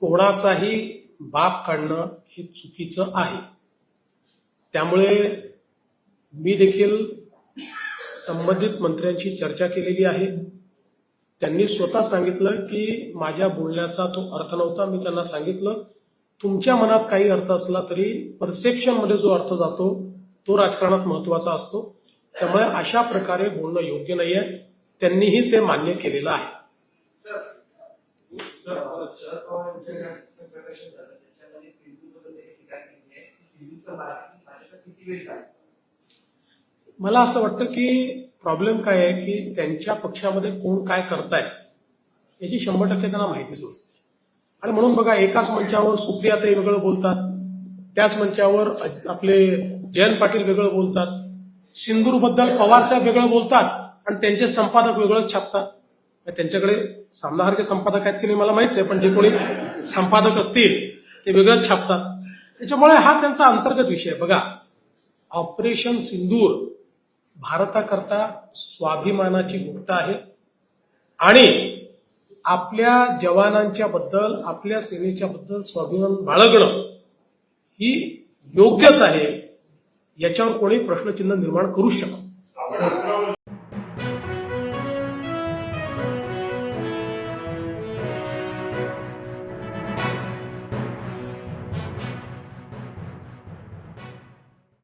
कोणाचाही बाप काढणं हे चुकीचं आहे. त्यामुळे मी देखील संबंधित मंत्र्यांशी चर्चा केलेली आहे. त्यांनी स्वतः सांगितलं की माझ्या बोलण्याचा तो अर्थ नव्हता. मी त्यांना सांगितलं तुमच्या मनात काही अर्थ असला तरी परसेप्शनमध्ये जो अर्थ जातो तो राजकारणात महत्त्वाचा असतो. त्यामुळे अशा प्रकारे बोलणं योग्य नाहीये. त्यांनीही ते मान्य केलेलं आहे. शरद प्रकाशन झालं. त्याच्यामध्ये टीका केली आहे सिंधूचं किती वेळ मला असं वाटतं की प्रॉब्लेम काय आहे की त्यांच्या पक्षामध्ये कोण काय करताय याची शंभर टक्के त्यांना माहितीच नसते. आणि म्हणून बघा एकाच मंचावर सुप्रिया ते वेगळं बोलतात त्याच मंचावर आपले जयंत पाटील वेगळं बोलतात सिंदूरबद्दल पवारसाहेब वेगळं बोलतात आणि त्यांचे संपादक वेगळं छापतात. त्यांच्याकडे सामनासारखे संपादक आहेत की नाही मला माहीत नाही पण जे कोणी संपादक असतील ते वेगळंच छापतात. त्याच्यामुळे हा त्यांचा अंतर्गत विषय आहे. बघा ऑपरेशन सिंदूर भारताकरता स्वाभिमानाची गोष्ट आहे. आणि आपल्या जवानांच्या बद्दल आपल्या सेनेच्या बद्दल स्वाभिमान बाळगणं ही योग्यच आहे याच्यावर कोणी प्रश्नचिन्ह निर्माण करू शकत